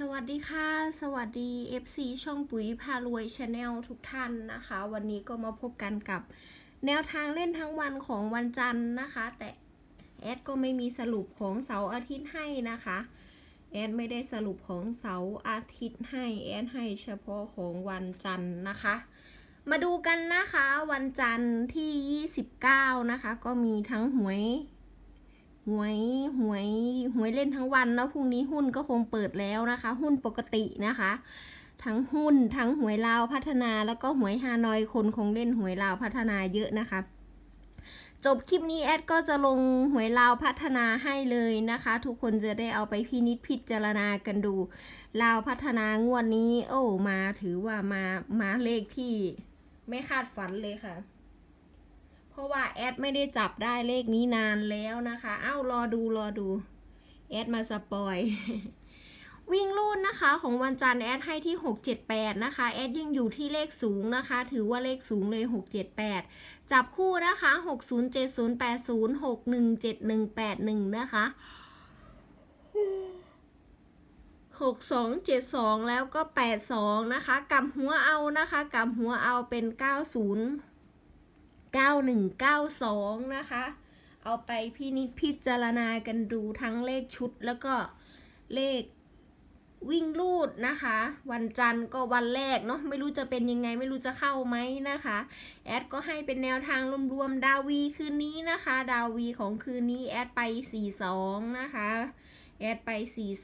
สวัสดีค่ะ สวัสดี FC ช่องปุ๋ยพารวยชาแนลทุกท่านนะคะ วันนี้ก็มาพบกันกับแนวทางเล่นทั้งวันของวันจันทร์นะคะ แต่แอดก็ไม่มีสรุปของเสาร์อาทิตย์ให้นะคะ แอดไม่ได้สรุปของเสาร์อาทิตย์ให้ แอดให้เฉพาะของวันจันทร์นะคะ มาดูกันนะคะวันจันทร์ที่ 29 นะคะ ก็มีทั้งหวย หวยหวยหวยเล่นทั้งวันแล้วพรุ่งนี้หุ้นก็คงเปิดแล้วนะคะ หุ้นปกตินะคะ ทั้งหุ้นทั้งหวยลาวพัฒนาแล้วก็หวยฮานอยคนคงเล่นหวยลาวพัฒนาเยอะนะคะจบคลิปนี้แอดก็จะลงหวยลาวพัฒนาให้เลยนะคะ ทุกคนจะได้เอาไปพินิจพิจารณากันดูลาวพัฒนางวดนี้ โอ้มาถือว่ามามาเลขที่ไม่คาดฝันเลยค่ะ เพราะว่าแอดไม่ได้จับได้เลขนี้นานแล้วนะคะ เอ้ารอดูรอดู แอดมาสปอย วิ่งรูดนนะคะของวันจันทร์แอดให้ที่ 678 นะคะ แอดยังอยู่ที่เลขสูงนะคะ ถือว่าเลขสูงเลย 678 จับคู่นะคะ 607080 617181 นะคะ6272แล้วก็82นะคะกำหัวเอานะคะกำหัวเอาเป็น90 9192 นะคะ เอาไปพินิจพิจารณากันดูทั้งเลขชุดแล้วก็เลขวิ่งลูดนะคะ วันจันทร์ก็วันแรกเนาะไม่รู้จะเป็นยังไงไม่รู้จะเข้าไหมนะคะ แอดก็ให้เป็นแนวทางรวมๆดาวีคืนนี้นะคะ ดาวีของคืนนี้แอดไป 42 นะคะแอดไป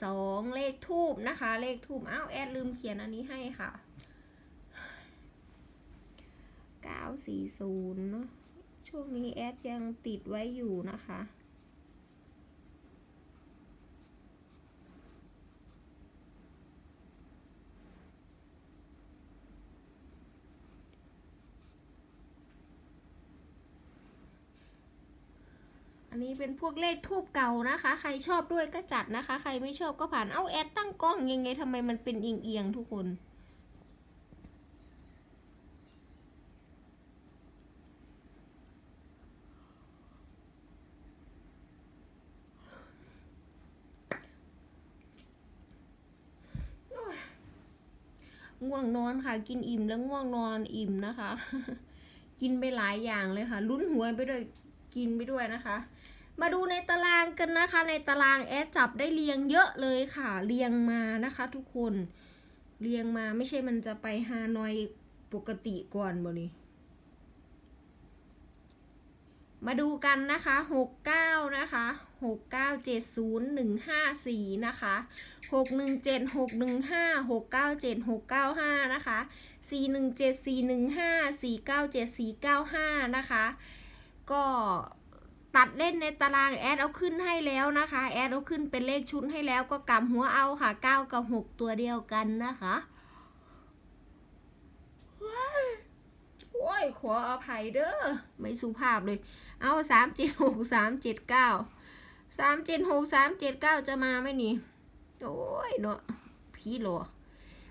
42 เลขทูบนะคะ เลขทูบอ้าวแอดลืมเขียนอันนี้ให้ค่ะ 940เนอะช่วงนี้แอดยังติดไว้อยู่นะคะ อันนี้เป็นพวกเลขทูบเก่านะคะ ใครชอบด้วยก็จัดนะคะ ใครไม่ชอบก็ผ่าน เอาแอดตั้งกล้องยังไงทำไมมันเป็นเอียงๆทุกคน ง่วงนอนค่ะ กินอิ่มแล้วง่วงนอนอิ่มนะคะ กินไปหลายอย่างเลยค่ะ ลุ้นหวยไปด้วยกินไปด้วยนะคะ มาดูในตารางกันนะคะ ในตารางแอดจับได้เรียงเยอะเลยค่ะ เรียงมานะคะ ทุกคนเรียงมาไม่ใช่มันจะไปฮานอยปกติก่อนบ่นี่ มาดูกันนะคะหกเก้านะคะหกเก้าเจ็ดศูนย์หนึ่งห้าสี่นะคะหกหนึ่งเจ็ดหกหนึ่งห้าหกเก้าเจ็ดหกเก้าห้านะคะสี่หนึ่งเจ็ดสี่หนึ่งห้าสี่เก้าเจ็ดสี่เก้าห้านะคะ ก็ตัดเล่นในตารางแอดเอาขึ้นให้แล้วนะคะ แอดเอาขึ้นเป็นเลขชุดให้แล้วก็กำหัวเอาค่ะเก้ากับหกตัวเดียวกันนะคะว้าย โอ้ย ขออภัยเด้อ ไม่สุภาพเลย เอาสามเจ็ดหกสามเจ็ดเก้าสามเจ็ดหกสามเจ็ดเก้าจะมาไหมนี่ โอ้ยเนาะพี่หรอ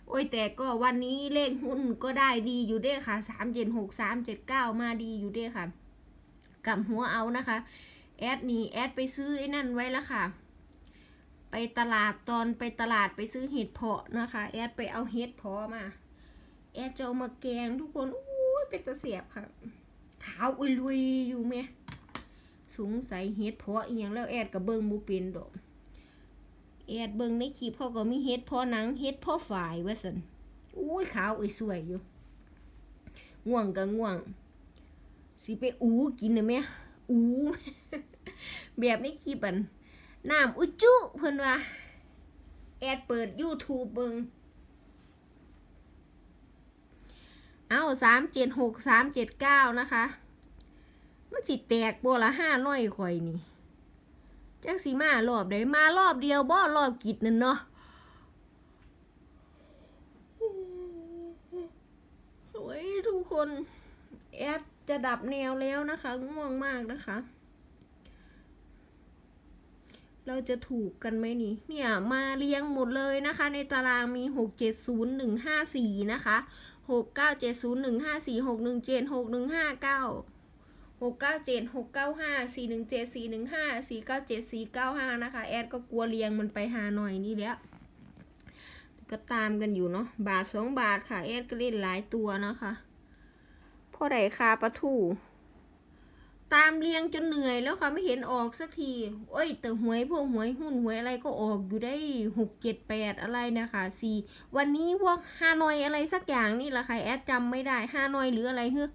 โอ้ยแต่ก็วันนี้เลขหุ้นก็ได้ดีอยู่เด้ค่ะสามเจ็ดหกสามเจ็ดเก้ามาดีอยู่เด้ค่ะกับหัวเอานะคะ แอดนี่แอดไปซื้อไอ้นั่นไว้ล้วค่ะ ไปตลาดตอนไปตลาดไปซื้อเห็ดเพาะนะคะ แอดไปเอาเห็ดเพาะมา แอดจะเอามาแกงทุกคน เป็นตะเสียบค่ะขาวอุลุยอยู่ไหมสงสัยเฮ็ดเพาะอีหยังแล้วแอดกับเบิงบูเป็นดอกแอดเบิงในคลิปเขาก็มีเฮ็ดเพาะหนังเฮ็ดเพาะฝ่ายว่าสันอุ้ยขาวอุ้ยสวยอยู่ง่วงก็ง่วง สิไปอูกินได้ไหมอูแบบในคลิปอันน้ำอุจจุเพิ่นว่า แอดเปิด YouTube เบิง เอาสามเจ็ดหกสามเจ็ดเก้านะคะ มันสิแตกบัวละห้าร้อยข่อยนี่จักสิมารอบใดมารอบเดียวบ่รอบกิจนั่นเนาะโอ้ยทุกคนแอดจะดับแนวแล้วนะคะง่วงมากนะคะ เราจะถูกกันไหมนี่ เนี่ยมาเรียงหมดเลยนะคะ ในตารางมีหกเจ็ดศูนย์หนึ่งห้าสี่นะคะ หกเก้าเจ็ดศูนย์หนึ่งห้าสี่หกหนึ่งเจ็ดหกหนึ่งห้าเก้าหกเก้าเจ็ดหกเก้าห้าสี่หนึ่งเจ็ดสี่หนึ่งห้าสี่เก้าเจ็ดสี่เก้าห้านะคะ แอดก็กลัวเรียงมันไปหาหน่อยนี่แหละก็ตามกันอยู่เนาะบาทสองบาทค่ะ แอดก็เล่นหลายตัวนะคะพอได้คาปลาทู ตามเรียงจนเหนื่อยแล้วค่ะไม่เห็นออกสักทีเอ้ย แต่หวยพวกหวยหุ้นหวยอะไรก็ออกอยู่ได้หกเจ็ดแปดอะไรนะคะสี่วันนี้พวกฮานอยอะไรสักอย่างนี่แหละค่ะแอดจำไม่ได้ฮานอยหรืออะไรฮ้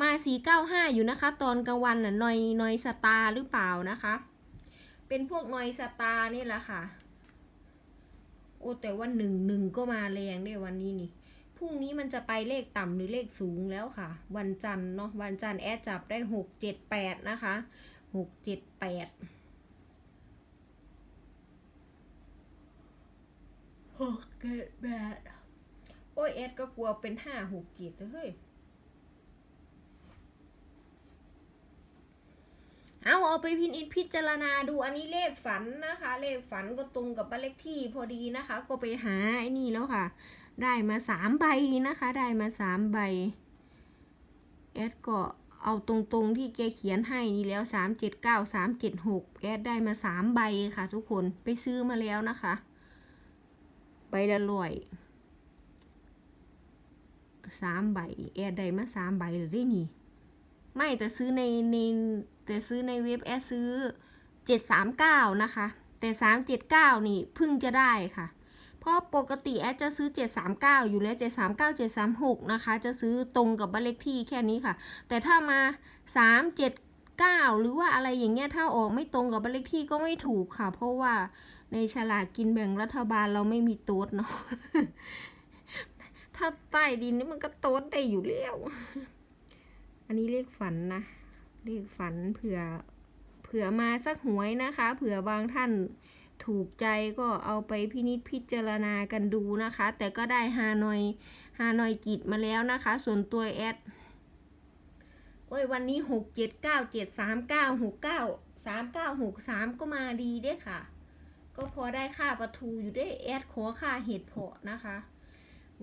มาสี่เก้าห้าอยู่นะคะ ตอนกลางวันน่ะนอยนอยสตาร์หรือเปล่านะคะ เป็นพวกนอยสตาร์นี่แหละค่ะ โอ้แต่ว่าหนึ่งหนึ่งก็มาแรงด้วยวันนี้นี่ รุ่งนี้มันจะไปเลขต่ำหรือเลขสูงแล้วค่ะ วันจันทร์เนาะวันจันทร์แอดจับได้หกเจ็ดแปดนะคะหกเจ็ดแปดหกเจ็ดแปดโอ้ยแอดก็กลัวเป็นห้าหกเจ็ดเลยเฮ้ยเอาเอาไปพินิจพิจารณาดูอันนี้เลขฝันนะคะ เลขฝันก็ตรงกับบ้านเลขที่พอดีนะคะ ก็ไปหาไอ้นี่แล้วค่ะ ได้มาสามใบนะคะ ได้มาสามใบ แอดก็เอาตรงๆที่แกเขียนให้นี่แล้วสามเจ็ดเก้าสามเจ็ดหกแอดได้มาสามใบค่ะทุกคนไปซื้อมาแล้วนะคะ ใบละร้อยสามใบ แอดได้มาสามใบเลยได้นี่ ไม่แต่ซื้อในในแต่ซื้อในเว็บแอดซื้อเจ็ดสามเก้านะคะ แต่สามเจ็ดเก้านี่เพิ่งจะได้ค่ะ เพราะปกติแอดจะซื้อ 739 อยู่แล้ว 739 736 นะคะ จะซื้อตรงกับบ้านเลขที่แค่นี้ค่ะ แต่ถ้ามา 379 หรือว่าอะไรอย่างเงี้ยถ้าออกไม่ตรงกับบ้านเลขที่ก็ไม่ถูกค่ะ เพราะว่าในฉลากกินแบ่งรัฐบาลเราไม่มีโต๊ดเนาะถ้าใต้ดินนี่มันก็โต๊ดได้อยู่แล้ว อันนี้เลขฝันนะเลขฝันเผื่อเผื่อมาสักหวยนะคะ เผื่อบางท่าน ถูกใจก็เอาไปพินิจพิจารณากันดูนะคะ แต่ก็ได้ฮานอยฮานอยกิจมาแล้วนะคะ ส่วนตัวแอดโอ้ยวันนี้หกเจ็ดเก้าเจ็ดสามเก้าหกเก้าสามเก้าหกสามก็มาดีเด้ค่ะ ก็พอได้ค่าประทูอยู่ได้แอดขอค่าเห็ดเพาะนะคะ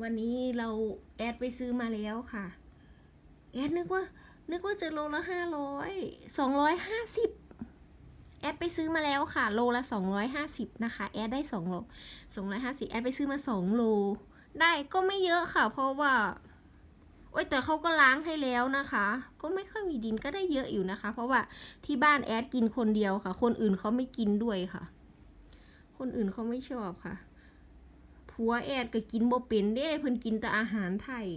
วันนี้เราแอดไปซื้อมาแล้วค่ะ แอดนึกว่านึกว่าจะโลละห้าร้อยสองร้อยห้าสิบ แอดไปซื้อมาแล้วค่ะ โลละ 250 นะคะ แอดได้2โล250 แอดไปซื้อมา 2 โล ได้ก็ไม่เยอะค่ะ เพราะว่า โอ้ยแต่เขาก็ล้างให้แล้วนะคะ ก็ไม่ค่อยมีดินก็ได้เยอะอยู่นะคะ เพราะว่าที่บ้านแอดกินคนเดียวค่ะ คนอื่นเขาไม่กินด้วยค่ะ คนอื่นเขาไม่ชอบค่ะผัวแอดก็กินบ่เป็นเด้เพิ่นกินแต่อาหารไทย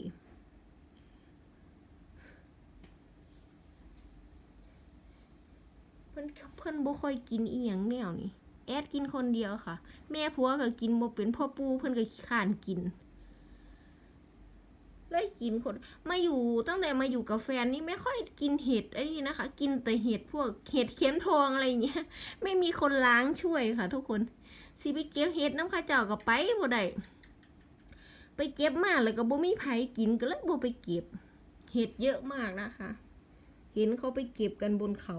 เพิ่นเพิ่นบ่ค่อยกินอีหยังแนวนี้แอดกินคนเดียวค่ะ แม่ผัวก็กินบ่เป็นพ่อปู่เพิ่นก็ขี้ข้านกินเลยกินคนมาอยู่ตั้งแต่มาอยู่กับแฟนนี่ไม่ค่อยกินเห็ดไอ้นี่นะคะ กินแต่เห็ดพวกเห็ดเข็มทองอะไรอย่างเงี้ย ไม่มีคนล้างช่วยค่ะ ทุกคนสิไปเก็บเห็ดน้ำข้าเจ้าก็ไปบ่ได้ไปเก็บมาแล้วก็บ่มีไผกินก็เลยบ่ไปเก็บ เห็ดเยอะมากนะคะ เห็นเขาไปเก็บกันบนเขา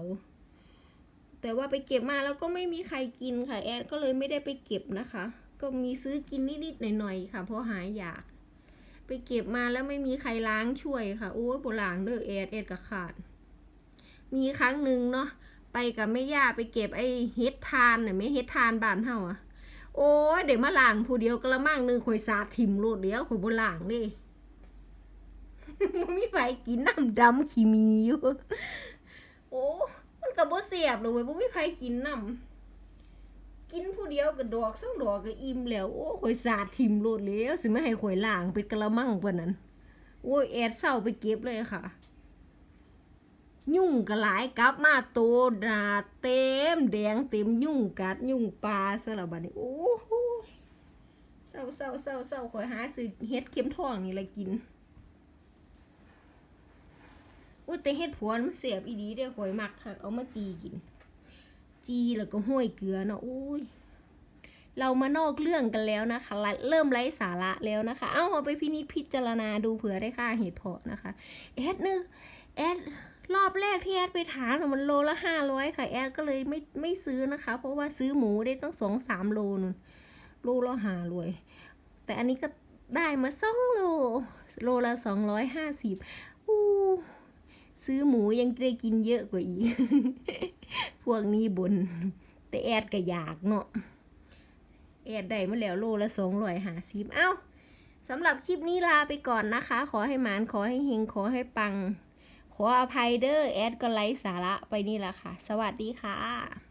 แต่ว่าไปเก็บมาแล้วก็ไม่มีใครกินค่ะแอดก็เลยไม่ได้ไปเก็บนะคะ ก็มีซื้อกินนิดๆหน่อยๆค่ะเพราะหายอยาก ไปเก็บมาแล้วไม่มีใครล้างช่วยค่ะโอ้ยโบราณเด้อแอดแอดก็ขาด มีครั้งหนึ่งเนาะไปกับแม่ย่าไปเก็บไอ้เฮ็ดทานน่ะไม่เฮ็ดทานบ้านเฮาอะโอ้ยเดี๋ยวมาล้างผู้เดียวกระมังหนึงข่อยสาดถิ่มโลดเดียวข่อยบ่ล้างเด้บ่มีไผกินน้ำดำขี้มีอยู่โอ้ ก็บ่เสียบเลยเว้ยบ่มีไผกินนำกินผู้เดียวก็ดอกสองดอกก็อิ่มแล้ว โอ้ข่อยสาดทิ่มโลดแล้วสิมาให้ข่อยล้างเป็นกะละมังปานนั้น โอ้ยแอดเศร้าไปเก็บเลยค่ะ ยุ่งก็หลายกลับมาโตดาเต็มแดงเต็มยุ่งกัดยุ่งปลาซะแล้วบัดนี้โอ้โหเศร้าเศร้าเศร้าเศร้าข่อยหาซื้อเฮ็ดเข็มทองนี่ละกิน อุ้ยแต่เฮ็ดผัวมันเสียบอีดีเด้อข่อยมักค่ะเอามาจีกิน จีแล้วก็ห้อยเกลือเนาะอุ้ยเรามานอกเรื่องกันแล้วนะคะละเริ่มไร้สาระแล้วนะคะ เอาเอาไปพินิจพิจารณาดูเผื่อได้ค่าเหตุผลนะคะแอดนึงแอดรอบแรกที่แอดไปถามน่ะมันโลละห้าร้อยค่ะแอดก็เลยไม่ไม่ซื้อนะคะ เพราะว่าซื้อหมูได้ต้องสองสามโลนึงโลละห้ารวยแต่อันนี้ก็ได้มาสองโล โลละสองร้อยห้าสิบ ซื้อหมูยังได้กินเยอะกว่าอีก พวกนี้บน แต่แอดก็อยากเนาะ แอดได้มาแล้วโลละสองร้อยหาสิบเอ้าสำหรับคลิปนี้ลาไปก่อนนะคะ ขอให้หมานขอให้เฮงขอให้ปัง ขออภัยเด้อแอดก็ไลฟ์สาระไปนี่แหละค่ะ สวัสดีค่ะ